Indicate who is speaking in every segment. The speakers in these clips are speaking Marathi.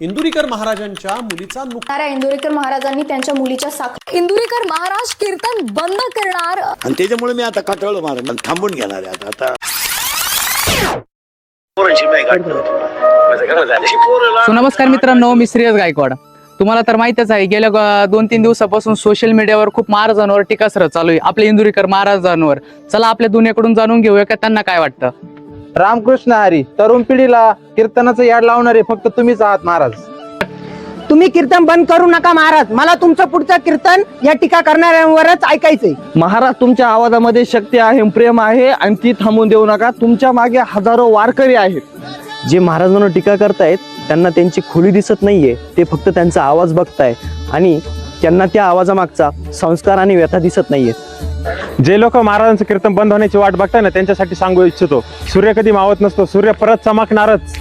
Speaker 1: इंदुरीकर महाराजांच्या मुलीचा नुक
Speaker 2: नाऱ्या इंदोरीकर महाराजांनी त्यांच्या मुलीच्या साख
Speaker 3: इंदुरीकर महाराज कीर्तन बंद करणार.
Speaker 4: आणि त्याच्यामुळे मी आता कटाळलो महाराज थांबून घेणार आहे आता. आता
Speaker 5: सो नमस्कार मित्रांनो मी श्रेयस गायकवाड. तुम्हाला तर माहितच आहे गेल्या ग- दोन तीन दिवसापासून सोशल मीडियावर खूप महाराजांवर टीकास्त्र चालू आहे आपले इंदुरीकर महाराजांवर. चला आपल्या दुनियाकडून जाणून घेऊया का त्यांना काय वाटतं?
Speaker 6: रामकृष्ण हरी तरुण पिढीला कीर्तनाचं याड लावणारे फक्त तुम्हीच आहात महाराज.
Speaker 7: तुम्ही कीर्तन बंद करू नका महाराज. मला तुमचं पुढचं कीर्तन या टीका करणाऱ्यांवरच ऐकायचंय.
Speaker 8: महाराज तुमच्या आवाजामध्ये शक्ती आहे प्रेम आहे आणि ती थांबून देऊ नका. तुमच्या मागे हजारो वारकरी आहेत. जे महाराजांवर टीका करतायत त्यांना त्यांची खोली दिसत नाहीये. ते फक्त त्यांचा आवाज बघताय आणि त्यांना त्या आवाजामागचा संस्कार आणि व्यथा दिसत नाहीये
Speaker 6: जे लोक महाराजांचं कीर्तन बंद होण्याची वाट बघताय ना त्यांच्यासाठी सांगू इच्छितो सूर्य कधी मावत नसतो सूर्य परत चमकणारच.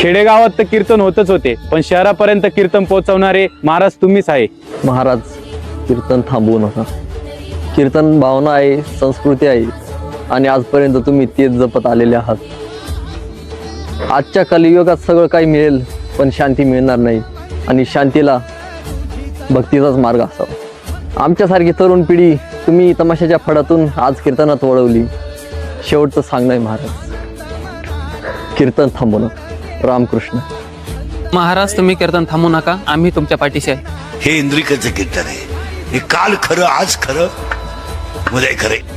Speaker 5: खेडेगावात तर कीर्तन होतच होते पण शहरापर्यंत कीर्तन पोहोचवणारे महाराज तुम्हीच आहे.
Speaker 8: महाराज कीर्तन थांबवू नका. कीर्तन भावना आहे संस्कृती आहे आणि आजपर्यंत तुम्ही तेच जपत आलेले आहात. आजच्या कलियुगात सगळं काही मिळेल पण शांती मिळणार नाही आणि शांतीला भक्तीचाच मार्ग असावा. आमच्यासारखी तरुण पिढी तुम्ही तमाशाच्या फडातून आज कीर्तनात वळवली. शेवटचं सांगणं महाराज. कीर्तन थांबवू नका. रामकृष्ण.
Speaker 5: महाराज तुम्ही कीर्तन थांबू नका. आम्ही तुमच्या पाठीशी आहे.
Speaker 4: हे इंद्रिकचं कीर्तन आहे. हे काल खरं आज खरं. उद्या खरे